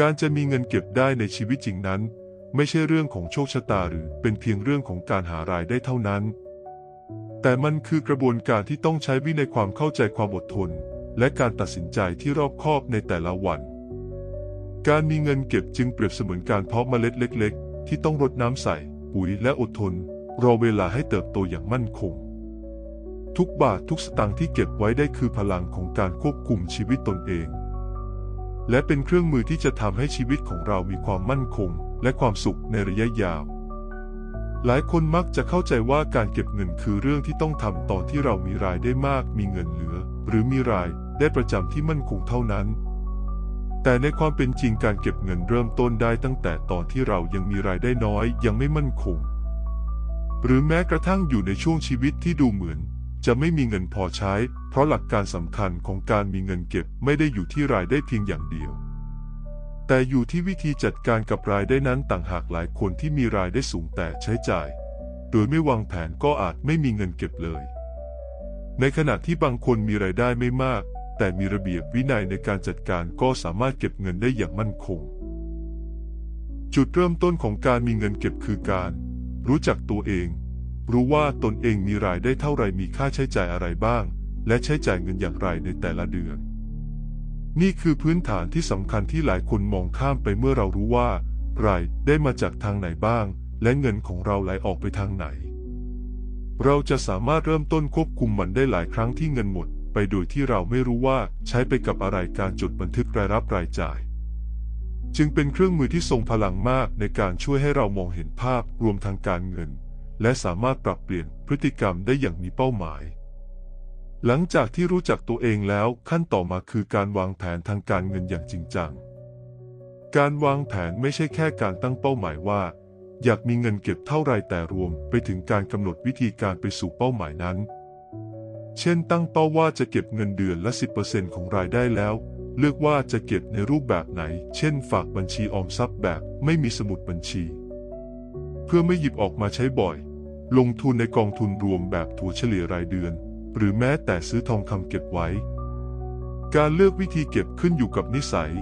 การจะมีเงินเก็บได้ในชีวิตจริงนั้น ไม่ใช่เรื่องของโชคชะตาหรือเป็นเพียงเรื่องของการหารายได้เท่านั้น แต่มันคือกระบวนการที่ต้องใช้วินัยความเข้าใจความอดทน และการตัดสินใจที่รอบคอบในแต่ละวัน การมีเงินเก็บจึงเปรียบเสมือนการเพาะเมล็ดเล็ก ๆ ที่ต้องรดน้ำใส่ ปุ๋ยและอดทน รอเวลาให้เติบโตอย่างมั่นคง ทุกบาททุกสตางค์ที่เก็บไว้ได้คือพลังของการควบคุมชีวิตตนเอง และเป็นเครื่องมือที่จะทำให้ชีวิตของเรามีความมั่นคง และความสุขในระยะยาว หลายคนมักจะเข้าใจว่าการเก็บเงินคือเรื่องที่ต้องทำตอนที่เรามีรายได้มาก มีเงินเหลือ หรือมีรายได้ประจำที่มั่นคงเท่านั้น แต่ในความเป็นจริงการเก็บเงินเริ่มต้นได้ตั้งแต่ตอนที่เรายังมีรายได้น้อย ยังไม่มั่นคง หรือแม้กระทั่งอยู่ในช่วงชีวิตที่ดูเหมือน จะไม่มีเงินพอใช้ เพราะหลักการสำคัญของการมีเงินเก็บไม่ได้อยู่ที่รายได้เพียงอย่างเดียว แต่อยู่ที่วิธีจัดการกับรายได้นั้นต่างหากหลายคนที่มีรายได้สูงแต่ใช้จ่าย โดยไม่วางแผนก็อาจไม่มีเงินเก็บเลย ในขณะที่บางคนมีรายได้ไม่มาก แต่มีระเบียบวินัยในการจัดการก็สามารถเก็บเงินได้อย่างมั่นคง จุดเริ่มต้นของการมีเงินเก็บคือการ รู้จักตัวเอง รู้ว่าตนเองมีรายได้เท่าไรมีค่าใช้จ่ายอะไรบ้าง และใช้จ่ายเงินอย่างไรในแต่ละเดือน นี่คือพื้นฐานที่สำคัญที่หลายคนมองข้ามไปเมื่อเรารู้ว่า รายได้มาจากทางไหนบ้าง และเงินของเราไหลออกไปทางไหน เราจะสามารถเริ่มต้นควบคุมมันได้หลายครั้งที่เงินหมด ไปโดยที่เราไม่รู้ว่าใช้ไปกับอะไรการจดบันทึกรายรับรายจ่ายจึงเป็นเครื่องมือที่ทรงพลังมากในการช่วยให้เรามองเห็นภาพรวมทางการเงิน และสามารถปรับเปลี่ยนพฤติกรรมได้อย่างมีเป้าหมาย หลังจากที่รู้จักตัวเองแล้วขั้นต่อมาคือการวางแผนทางการเงินอย่างจริงจัง การวางแผนไม่ใช่แค่การตั้งเป้าหมายว่า อยากมีเงินเก็บเท่าไรแต่รวมไปถึงการกำหนดวิธีการไปสู่เป้าหมายนั้น เช่น ตั้งเป้าว่าจะเก็บเงินเดือนละ 10%ของรายได้แล้ว เลือกว่าจะเก็บในรูปแบบไหน เช่น ฝากบัญชีออมทรัพย์แบบไม่มีสมุดบัญชี เพื่อไม่หยิบออกมาใช้บ่อย ลงทุนในกองทุนรวมแบบถัวเฉลี่ยรายเดือน หรือแม้แต่ซื้อทองคำเก็บไว้ การเลือกวิธีเก็บขึ้นอยู่กับนิสัย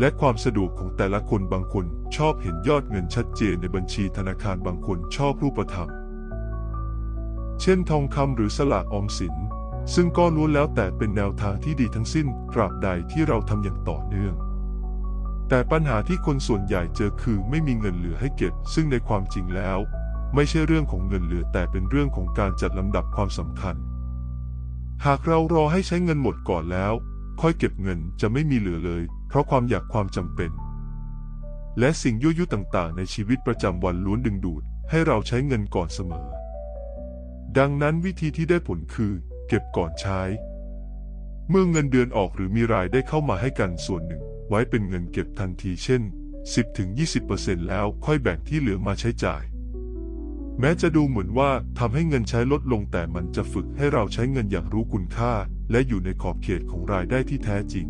และความสะดวกของแต่ละคนบางคนชอบเห็นยอดเงินชัดเจนในบัญชีธนาคารบางคนชอบรูปธรรม เช่นทองคำหรือสลากออมสิน ซึ่งก็ล้วนแล้วแต่เป็นแนวทางที่ดีทั้งสิ้นตราบใดที่เราทำอย่างต่อเนื่อง แต่ปัญหาที่คนส่วนใหญ่เจอคือไม่มีเงินเหลือให้เก็บ ซึ่งในความจริงแล้ว ไม่ใช่เรื่องของเงินเหลือแต่เป็นเรื่องของการจัดลำดับความสำคัญ หากเรารอให้ใช้เงินหมดก่อนแล้ว ค่อยเก็บเงินจะไม่มีเหลือเลย เพราะความอยากความจำเป็น และสิ่งยั่วยุต่างๆ ในชีวิตประจำวันล้วนดึงดูด ให้เราใช้เงินก่อนเสมอ ดังนั้นวิธีที่ได้ผลคือ เก็บก่อนใช้ เมื่อเงินเดือนออกหรือมีรายได้เข้ามาให้กันส่วนหนึ่ง ไว้เป็นเงินเก็บทันทีเช่น 10-20%แล้วค่อยแบ่งที่เหลือมาใช้จ่าย แม้จะดูเหมือนว่าทำให้เงินใช้ลดลงแต่มันจะฝึกให้เราใช้เงินอย่างรู้คุณค่า และอยู่ในขอบเขตของรายได้ที่แท้จริง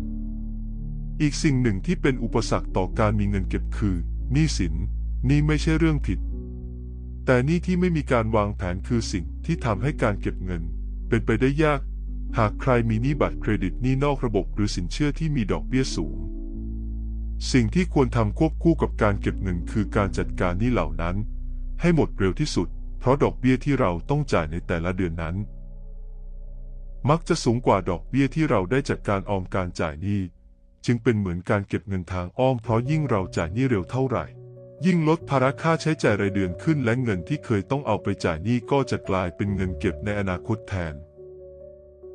อีกสิ่งหนึ่งที่เป็นอุปสรรคต่อการมีเงินเก็บคือหนี้สินนี่ไม่ใช่เรื่องผิด แต่นี่ที่ไม่มีการวางแผนคือสิ่งที่ทำให้การเก็บเงิน เป็นไปได้ยาก หากใครมีหนี้บัตรเครดิตหนี้นอกระบบหรือสินเชื่อที่มีดอกเบี้ยสูง สิ่งที่ควรทำควบคู่กับการเก็บเงินคือการจัดการหนี้เหล่านั้น ให้หมดเร็วที่สุด เพราะดอกเบี้ยที่เราต้องจ่ายในแต่ละเดือนนั้น มักจะสูงกว่าดอกเบี้ยที่เราได้จากการออมการจ่ายหนี้ จึงเป็นเหมือนการเก็บเงินทางอ้อม เพราะยิ่งเราจ่ายหนี้เร็วเท่าไหร่ ยิ่งลดภาระค่าใช้จ่ายรายเดือนขึ้นและเงินที่เคยต้องเอาไปจ่ายหนี้ก็จะกลายเป็นเงินเก็บในอนาคตแทน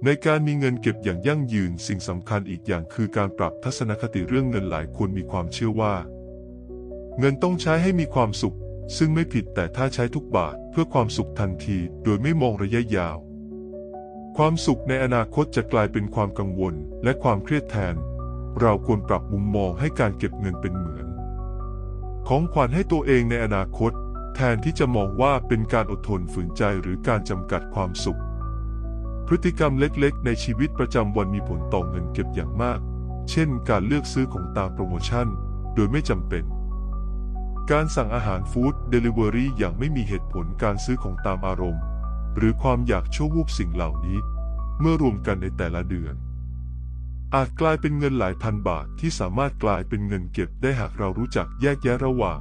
ในการมีเงินเก็บอย่างยั่งยืนสิ่งสำคัญอีกอย่างคือการปรับทัศนคติเรื่องเงินหลายคนมีความเชื่อว่า เงินต้องใช้ให้มีความสุข ซึ่งไม่ผิดแต่ถ้าใช้ทุกบาทเพื่อความสุขทันที โดยไม่มองระยะยาว ความสุขในอนาคตจะกลายเป็นความกังวลและความเครียดแทน เราควรปรับมุมมองให้การเก็บเงินเป็นเหมือน ของขวัญให้ตัวเองในอนาคต แทนที่จะมองว่าเป็นการอดทนฝืนใจหรือการจำกัดความสุข พฤติกรรมเล็กๆ ในชีวิตประจำวันมีผลต่อเงินเก็บอย่างมาก เช่น การเลือกซื้อของตามโปรโมชั่น โดยไม่จำเป็น การสั่งอาหารฟู้ดเดลิเวอรี่อย่างไม่มีเหตุผลการซื้อของตามอารมณ์ หรือความอยากชั่ววูบสิ่งเหล่านี้ เมื่อรวมกันในแต่ละเดือน อาจกลายเป็นเงินหลายพันบาทที่สามารถกลายเป็นเงินเก็บได้หากเรารู้จักแยกแยะระหว่าง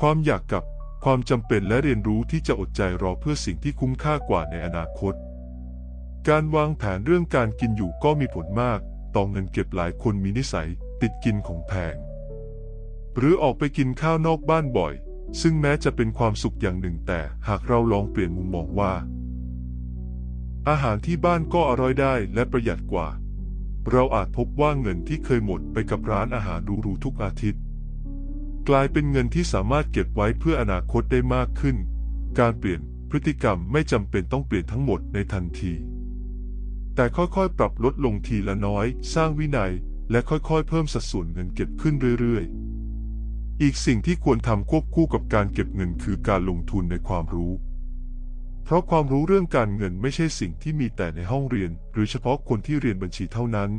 ความอยากกับความจำเป็นและเรียนรู้ที่จะอดใจรอเพื่อสิ่งที่คุ้มค่ากว่าในอนาคต การวางแผนเรื่องการกินอยู่ก็มีผลมาก ต่อเงินเก็บหลายคนมีนิสัยติดกินของแพง หรือออกไปกินข้าวนอกบ้านบ่อย ซึ่งแม้จะเป็นความสุขอย่างหนึ่งแต่หากเราลองเปลี่ยนมุมมองว่า อาหารที่บ้านก็อร่อยได้และประหยัดกว่า เราอาจพบว่าเงินที่เคยหมดไปกับร้านอาหารหรูๆทุกอาทิตย์ กลายเป็นเงินที่สามารถเก็บไว้เพื่ออนาคตได้มากขึ้น การเปลี่ยนพฤติกรรมไม่จำเป็นต้องเปลี่ยนทั้งหมดในทันที แต่ค่อยๆ ปรับลดลงทีละน้อย สร้างวินัย และค่อยๆ เพิ่มสัดส่วนเงินเก็บขึ้นเรื่อยๆ อีกสิ่งที่ควรทำควบคู่กับการเก็บเงินคือการลงทุนในความรู้ เพราะความรู้เรื่องการเงินไม่ใช่สิ่งที่มีแต่ในห้องเรียน หรือเฉพาะคนที่เรียนบัญชีเท่านั้น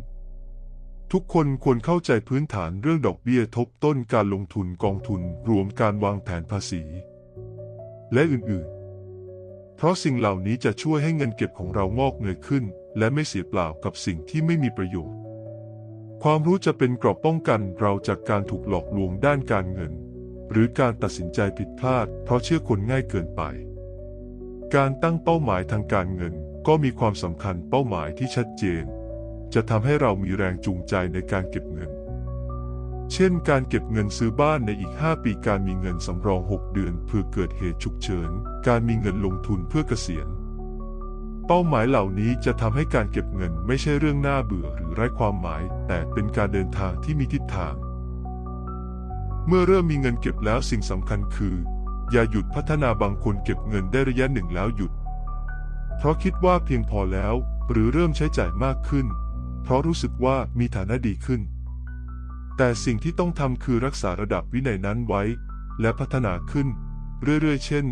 ทุกคนควรเข้าใจพื้นฐานเรื่องดอกเบี้ยทบต้นการลงทุนกองทุน รวมการวางแผนภาษี และอื่นๆ เพราะสิ่งเหล่านี้จะช่วยให้เงินเก็บของเรางอกเงยขึ้น และไม่เสียเปล่ากับสิ่งที่ไม่มีประโยชน์ ความรู้จะเป็นเกราะป้องกันเราจากการถูกหลอกลวงด้านการเงิน หรือการตัดสินใจผิดพลาด เพราะเชื่อคนง่ายเกินไป การตั้งเป้าหมายทางการเงินก็มีความสำคัญเป้าหมายที่ชัดเจน จะทำให้เรามีแรงจูงใจในการเก็บเงิน เช่น การเก็บเงินซื้อบ้านในอีก 5 ปีการมีเงินสำรอง 6 เดือนเพื่อเกิดเหตุฉุกเฉิน การมีเงินลงทุนเพื่อเกษียณ เป้าหมายเหล่านี้จะทำให้การเก็บเงินไม่ใช่เรื่องน่าเบื่อหรือไร้ความหมาย แต่เป็นการเดินทางที่มีทิศทาง เมื่อเริ่มมีเงินเก็บแล้วสิ่งสำคัญคือ อย่าหยุดพัฒนาบางคนเก็บเงินได้ระยะหนึ่งแล้วหยุด เพราะคิดว่าเพียงพอแล้ว หรือเริ่มใช้จ่ายมากขึ้น เพราะรู้สึกว่ามีฐานะดีขึ้น แต่สิ่งที่ต้องทำคือรักษาระดับวินัยนั้นไว้ และพัฒนาขึ้น เรื่อยๆ เช่น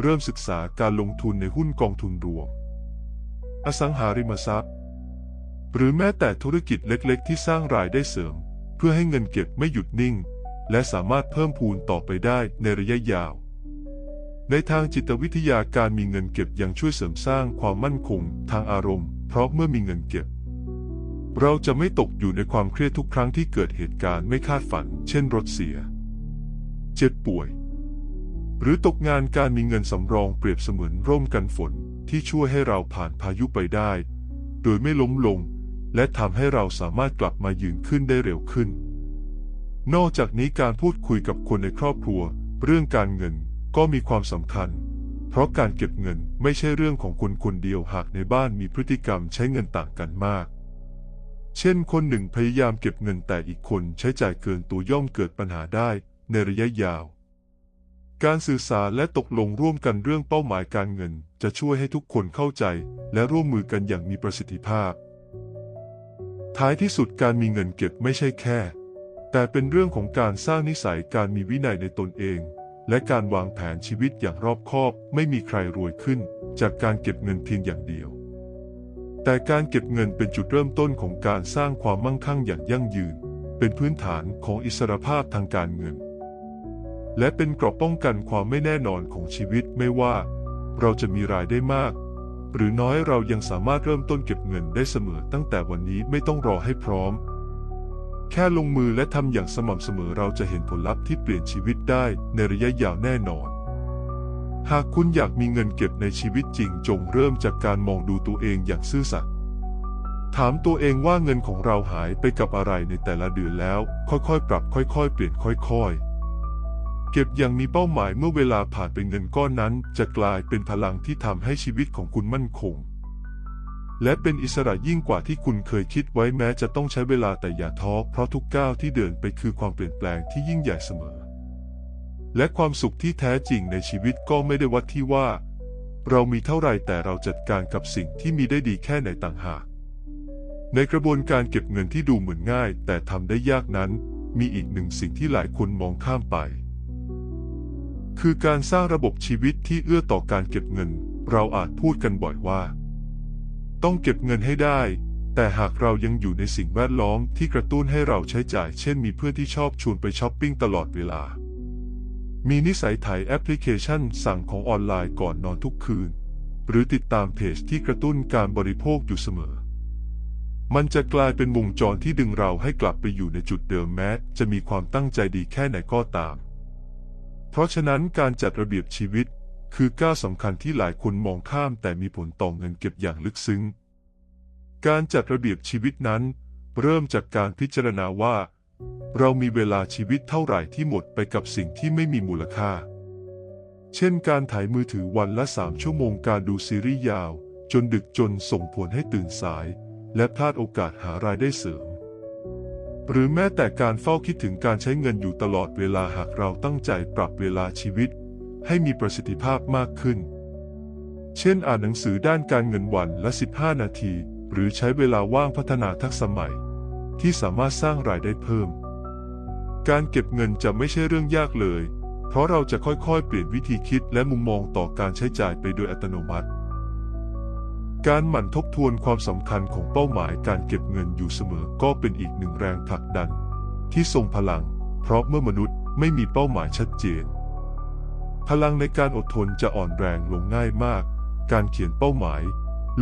เริ่มศึกษาการลงทุนในหุ้นกองทุนรวม อสังหาริมทรัพย์ หรือแม้แต่ธุรกิจเล็กๆ ที่สร้างรายได้เสริม เพื่อให้เงินเก็บไม่หยุดนิ่ง และสามารถเพิ่มพูนต่อไปได้ในระยะยาว ในทางจิตวิทยาการมีเงินเก็บยังช่วยเสริมสร้างความมั่นคงทางอารมณ์ เพราะเมื่อมีเงินเก็บ เราจะไม่ตกอยู่ในความเครียดทุกครั้งที่เกิดเหตุการณ์ไม่คาดฝัน เช่นรถเสีย เจ็บป่วย หรือตกงานการมีเงินสำรองเปรียบเสมือนร่มกันฝน ที่ช่วยให้เราผ่านพายุไปได้ โดยไม่ล้มลง และทำให้เราสามารถกลับมายืนขึ้นได้เร็วขึ้น นอกจากนี้การพูดคุยกับคนในครอบครัว เรื่องการเงินก็มีความสำคัญ เพราะการเก็บเงินไม่ใช่เรื่องของคนคนเดียวหากในบ้านมีพฤติกรรมใช้เงินต่างกันมาก เช่น คนหนึ่งพยายามเก็บเงินแต่อีกคนใช้จ่ายเกินตัวย่อมเกิดปัญหาได้ในระยะยาว การสื่อสารและตกลงร่วมกันเรื่องเป้าหมายการเงิน จะช่วยให้ทุกคนเข้าใจ และร่วมมือกันอย่างมีประสิทธิภาพ ท้ายที่สุดการมีเงินเก็บไม่ใช่แค่ แต่เป็นเรื่องของการสร้างนิสัยการมีวินัยในตนเอง และการวางแผนชีวิตอย่างรอบคอบ ไม่มีใครรวยขึ้น จากการเก็บเงินเพียงอย่างเดียว แต่การเก็บเงินเป็นจุดเริ่มต้นของการสร้างความมั่งคั่งอย่างยั่งยืน เป็นพื้นฐานของอิสรภาพทางการเงิน และเป็นเกราะป้องกันความไม่แน่นอนของชีวิตไม่ว่า เราจะมีรายได้มาก หรือน้อยเรายังสามารถเริ่มต้นเก็บเงินได้เสมอตั้งแต่วันนี้ไม่ต้องรอให้พร้อม แค่ลงมือและทำอย่างสม่ำเสมอเราจะเห็นผลลัพธ์ที่เปลี่ยนชีวิตได้ในระยะยาวแน่นอน หากคุณอยากมีเงินเก็บในชีวิตจริงจงเริ่มจากการมองดูตัวเองอย่างซื่อสัตย์ถามตัวเองว่าเงินของเราหายไปกับอะไรในแต่ละเดือนแล้ว ค่อยๆ ปรับค่อยๆ เปลี่ยนค่อย ๆ เก็บอย่างมีเป้าหมายเมื่อเวลาผ่านไปเงินก้อนนั้น จะกลายเป็นพลังที่ทำให้ชีวิตของคุณมั่นคง และเป็นอิสระยิ่งกว่าที่คุณเคยคิดไว้แม้จะต้องใช้เวลาแต่อย่าท้อเพราะทุกก้าวที่เดินไปคือความเปลี่ยนแปลงที่ยิ่งใหญ่เสมอ และความสุขที่แท้จริงในชีวิตก็ไม่ได้วัดที่ว่า เรามีเท่าไรแต่เราจัดการกับสิ่งที่มีได้ดีแค่ไหนต่างหากในกระบวนการเก็บเงินที่ดูเหมือนง่าย แต่ทำได้ยากนั้น มีอีกหนึ่งสิ่งที่หลายคนมองข้ามไป คือการสร้างระบบชีวิตที่เอื้อต่อการเก็บเงิน เราอาจพูดกันบ่อยว่า ต้องเก็บเงินให้ได้ แต่หากเรายังอยู่ในสิ่งแวดล้อมที่กระตุ้นให้เราใช้จ่าย เช่นมีเพื่อนที่ชอบชวนไปช้อปปิ้งตลอดเวลา มีนิสัยถ่ายแอปพลิเคชันสั่งของออนไลน์ก่อนนอนทุกคืน หรือติดตามเพจที่กระตุ้นการบริโภคอยู่เสมอ มันจะกลายเป็นวงจรที่ดึงเราให้กลับไปอยู่ในจุดเดิมแม้ จะมีความตั้งใจดีแค่ไหนก็ตาม เพราะฉะนั้นการจัดระเบียบชีวิต คือก้าวสำคัญที่หลายคนมองข้ามแต่มีผลต่อเงินเก็บอย่างลึกซึ้ง การจัดระเบียบชีวิตนั้น เริ่มจากการพิจารณาว่า เรามีเวลาชีวิตเท่าไหร่ที่หมดไปกับสิ่งที่ไม่มีมูลค่า เช่นการถ่ายมือถือวันละสามชั่วโมงการดูซีรีส์ยาว จนดึกจนส่งผลให้ตื่นสาย และพลาดโอกาสหารายได้เสริม หรือแม้แต่การเฝ้าคิดถึงการใช้เงินอยู่ตลอดเวลาหากเราตั้งใจปรับเวลาชีวิต ให้มีประสิทธิภาพมากขึ้น เช่นอ่านหนังสือด้านการเงินวันละ 15 นาที หรือใช้เวลาว่างพัฒนาทักษะใหม่ ที่สามารถสร้างรายได้เพิ่ม การเก็บเงินจะไม่ใช่เรื่องยากเลย เพราะเราจะค่อยๆ เปลี่ยนวิธีคิดและมุมมองต่อการใช้จ่ายไปโดยอัตโนมัติ การหมั่นทบทวนความสำคัญของเป้าหมายการเก็บเงินอยู่เสมอก็เป็นอีกหนึ่งแรงผลักดัน ที่ทรงพลัง เพราะเมื่อมนุษย์ไม่มีเป้าหมายชัดเจน พลังในการอดทนจะอ่อนแรงลงง่ายมาก การเขียนเป้าหมาย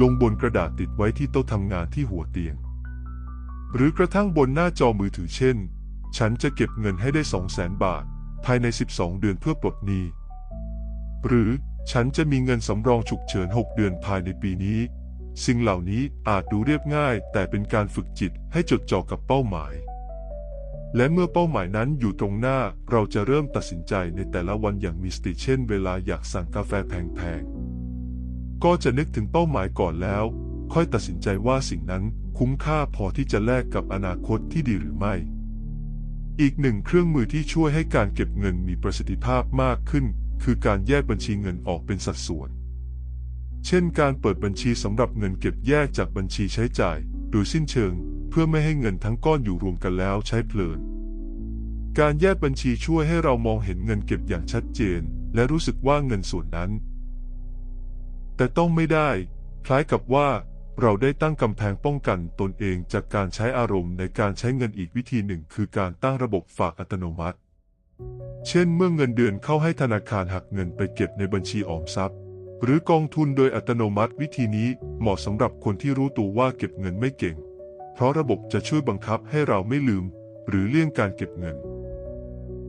ลงบนกระดาษติดไว้ที่โต๊ะทำงานที่หัวเตียง หรือกระทั่งบนหน้าจอมือถือเช่น ฉันจะเก็บเงินให้ได้ 2 0 0แสนบาท ภายใน 12 เดือนเพื่อปลดหนี้ หรือ ฉันจะมีเงินสำรองฉุกเฉิน 6 เดือนภายในปีนี้ สิ่งเหล่านี้อาจดูเรียบง่าย แต่เป็นการฝึกจิตให้จดจ่อกับเป้าหมาย และเมื่อเป้าหมายนั้นอยู่ตรงหน้าเราจะเริ่มตัดสินใจในแต่ละวันอย่างมีสติเช่น เวลาอยากสั่งกาแฟแพงๆ ก็จะนึกถึงเป้าหมายก่อนแล้ว ค่อยตัดสินใจว่าสิ่งนั้นคุ้มค่าพอที่จะแลกกับอนาคตที่ดีหรือไม่อีกหนึ่งเครื่องมือที่ช่วยให้การเก็บเงินมีประสิทธิภาพมากขึ้น คือการแยกบัญชีเงินออกเป็นสัดส่วน เช่นการเปิดบัญชีสำหรับเงินเก็บแยกจากบัญชีใช้จ่าย โดยสิ้นเชิง เพื่อไม่ให้เงินทั้งก้อนอยู่รวมกันแล้วใช้เพลิน การแยกบัญชีช่วยให้เรามองเห็นเงินเก็บอย่างชัดเจน และรู้สึกว่าเงินส่วนนั้น แต่ต้องไม่ได้ คล้ายกับว่าเราได้ตั้งกำแพงป้องกันตนเองจากการใช้อารมณ์ในการใช้เงินอีกวิธีหนึ่ง คือการตั้งระบบฝากอัตโนมัติ เช่นเมื่อเงินเดือนเข้าให้ธนาคารหักเงินไปเก็บในบัญชีออมทรัพย์ หรือกองทุนโดยอัตโนมัติวิธีนี้เหมาะสำหรับคนที่รู้ตัวว่าเก็บเงินไม่เก่ง เพราะระบบจะช่วยบังคับให้เราไม่ลืม หรือเลี่ยงการเก็บเงิน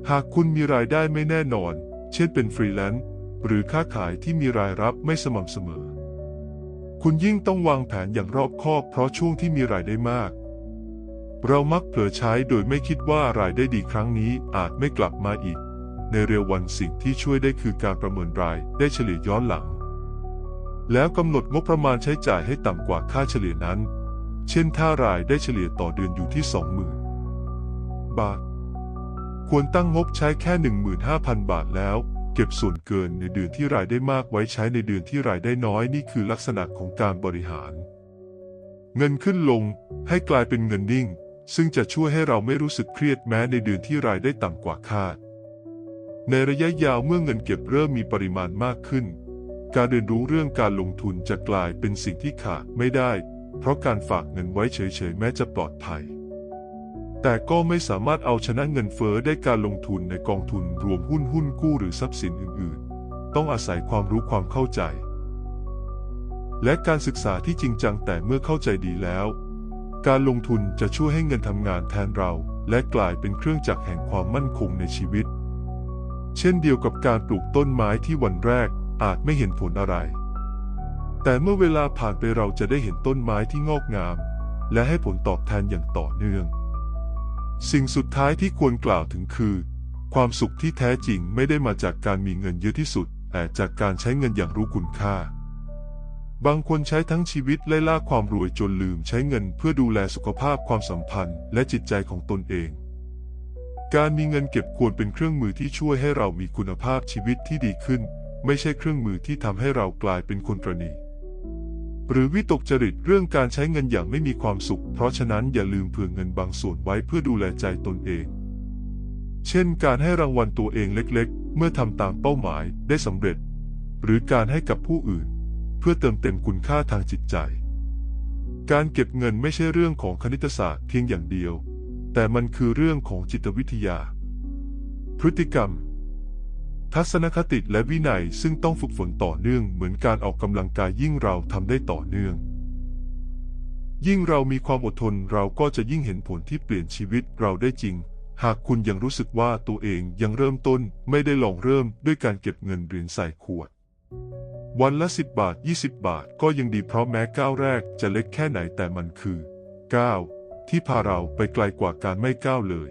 หากคุณมีรายได้ไม่แน่นอน เช่นเป็นฟรีแลนซ์หรือค้าขายที่มีรายรับไม่สม่ำเสมอ คุณยิ่งต้องวางแผนอย่างรอบคอบเพราะช่วงที่มีรายได้มาก เรามักเผลอใช้โดยไม่คิดว่ารายได้ดีครั้งนี้อาจไม่กลับมาอีก ในเร็ววันสิ่งที่ช่วยได้คือการประเมินรายได้เฉลี่ยย้อนหลัง แล้วกำหนดงบประมาณใช้จ่ายให้ต่ำกว่าค่าเฉลี่ยนั้น เช่นถ้ารายได้เฉลี่ยต่อเดือนอยู่ที่ 20,000 บาท ควรตั้งงบใช้แค่ 15,000 บาทแล้ว เก็บส่วนเกินในเดือนที่รายได้มากไว้ใช้ในเดือนที่รายได้น้อยนี่คือลักษณะของการบริหาร เงินขึ้นลงให้กลายเป็นเงินนิ่ง ซึ่งจะช่วยให้เราไม่รู้สึกเครียดแม้ในเดือนที่รายได้ต่ำกว่าคาด ในระยะยาวเมื่อเงินเก็บเริ่มมีปริมาณมากขึ้น การเรียนรู้เรื่องการลงทุนจะกลายเป็นสิ่งที่ขาดไม่ได้ เพราะการฝากเงินไว้เฉยๆแม้จะปลอดภัย แต่ก็ไม่สามารถเอาชนะเงินเฟ้อได้การลงทุนในกองทุนรวมหุ้นหุ้นกู้หรือทรัพย์สินอื่นๆ ต้องอาศัยความรู้ความเข้าใจ และการศึกษาที่จริงจังแต่เมื่อเข้าใจดีแล้ว การลงทุนจะช่วยให้เงินทำงานแทนเรา และกลายเป็นเครื่องจักรแห่งความมั่นคงในชีวิต เช่นเดียวกับการปลูกต้นไม้ที่วันแรกอาจไม่เห็นผลอะไร แต่เมื่อเวลาผ่านไปเราจะได้เห็นต้นไม้ที่งอกงาม และให้ผลตอบแทนอย่างต่อเนื่อง สิ่งสุดท้ายที่ควรกล่าวถึงคือ ความสุขที่แท้จริงไม่ได้มาจากการมีเงินเยอะที่สุด แต่จากการใช้เงินอย่างรู้คุณค่า บางคนใช้ทั้งชีวิตไล่ล่าความรวยจนลืมใช้เงินเพื่อดูแลสุขภาพความสัมพันธ์และจิตใจของตนเอง การมีเงินเก็บควรเป็นเครื่องมือที่ช่วยให้เรามีคุณภาพชีวิตที่ดีขึ้น ไม่ใช่เครื่องมือที่ทำให้เรากลายเป็นคนปรณีหรือวิตกจริตเรื่องการใช้เงินอย่างไม่มีความสุข เพราะฉะนั้นอย่าลืมเผื่อเงินบางส่วนไว้เพื่อดูแลใจตนเอง เช่น การให้รางวัลตัวเองเล็กๆ เมื่อทำตามเป้าหมายได้สำเร็จ หรือการให้กับผู้อื่น เพื่อเติมเต็มคุณค่าทางจิตใจ การเก็บเงินไม่ใช่เรื่องของคณิตศาสตร์เพียงอย่างเดียว แต่มันคือเรื่องของจิตวิทยา พฤติกรรม ทัศนคติและวินัยซึ่งต้องฝึกฝนต่อเนื่องเหมือนการออกกำลังกายยิ่งเราทำได้ต่อเนื่อง ยิ่งเรามีความอดทนเราก็จะยิ่งเห็นผลที่เปลี่ยนชีวิตเราได้จริงหากคุณยังรู้สึกว่าตัวเองยังเริ่มต้นไม่ได้ลองเริ่มด้วยการเก็บเงินเหรียญใส่ขวด วันละ 10 บาท 20 บาทก็ยังดีเพราะแม้ก้าวแรกจะเล็กแค่ไหนแต่มันคือก้าวที่พาเราไปไกลกว่าการไม่ก้าวเลย